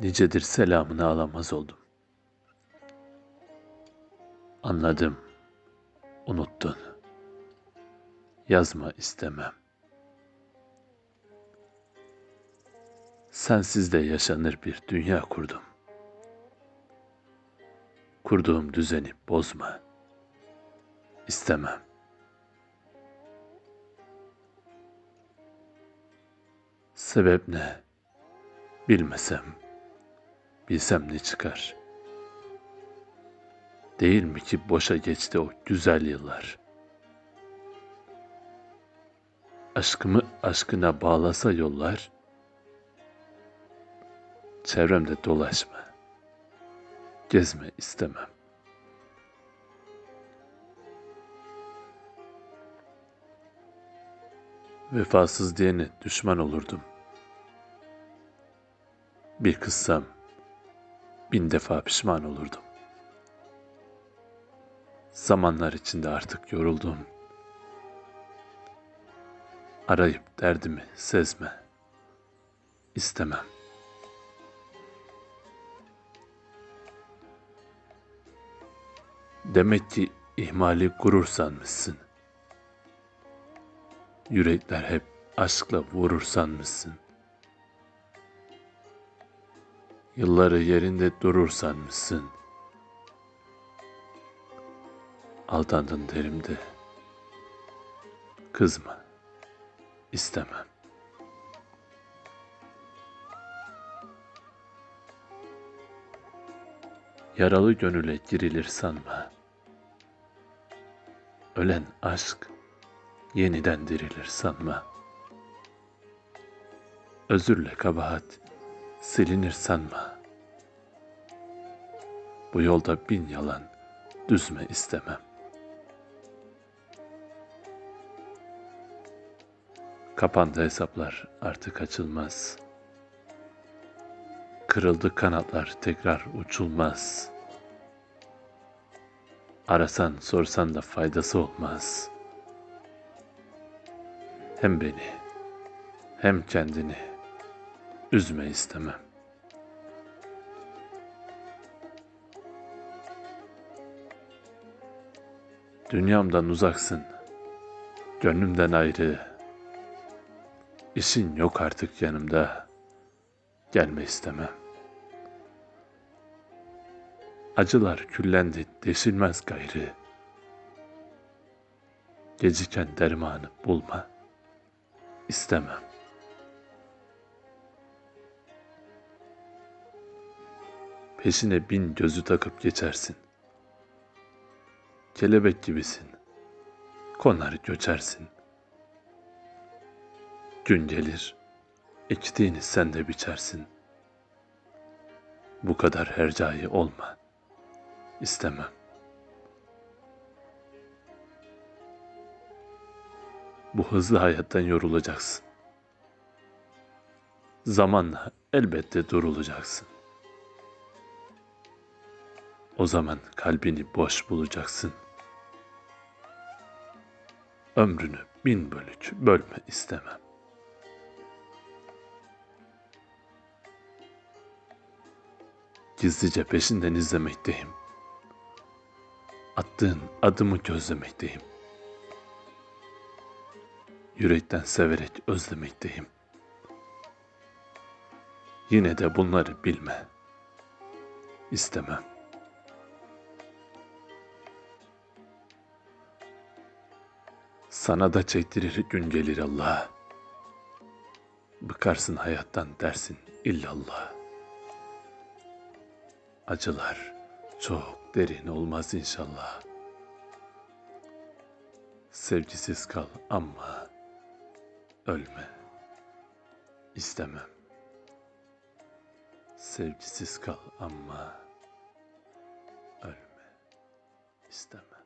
Nicedir selamını alamaz oldum. Anladım. Unuttun. Yazma istemem. Sensiz de yaşanır bir dünya kurdum. Kurduğum düzeni bozma. İstemem. Sebep ne? Bilmesem, bilsem ne çıkar? Değil mi ki boşa geçti o güzel yıllar? Aşkımı aşkına bağlasa yollar, çevremde dolaşma, gezme istemem. Vefasız diyene düşman olurdum. Bir kızsam bin defa pişman olurdum. Zamanlar içinde artık yoruldum. Arayıp derdimi sezme. İstemem. Demek ki ihmali gurur sanmışsın. Yürekler hep aşkla vurur sanmışsın. Yılları yerinde durur sanmışsın. Aldandın derimde. Kızma. İstemem. Yaralı gönüle girilir sanma. Ölen aşk yeniden dirilir sanma. Özürle kabahat silinir sanma. Bu yolda bin yalan düzme istemem. Kapandı hesaplar artık açılmaz. Kırıldı kanatlar tekrar uçulmaz. Arasan sorsan da faydası olmaz. Hem beni hem kendini üzme istemem. Dünyamdan uzaksın, gönlümden ayrı. İşin yok artık yanımda, gelme istemem. Acılar küllendi, deşilmez gayrı. Geciken dermanı bulma, istemem. Peşine bin gözü takıp geçersin. Kelebek gibisin. Konar göçersin. Gün gelir, ektiğini sen de biçersin. Bu kadar hercai olma. İstemem. Bu hızlı hayattan yorulacaksın. Zamanla elbette durulacaksın. O zaman kalbini boş bulacaksın. Ömrünü bin bölük bölme istemem. Gizlice peşinden izlemekteyim. Attığın adımı gözlemekteyim. Yürekten severek özlemekteyim. Yine de bunları bilme. İstemem. Sana da çektirir gün gelir Allah. Bıkarsın hayattan dersin illallah. Acılar çok derin olmaz inşallah. Sevgisiz kal ama ölme. İstemem. Sevgisiz kal ama ölme. İstemem.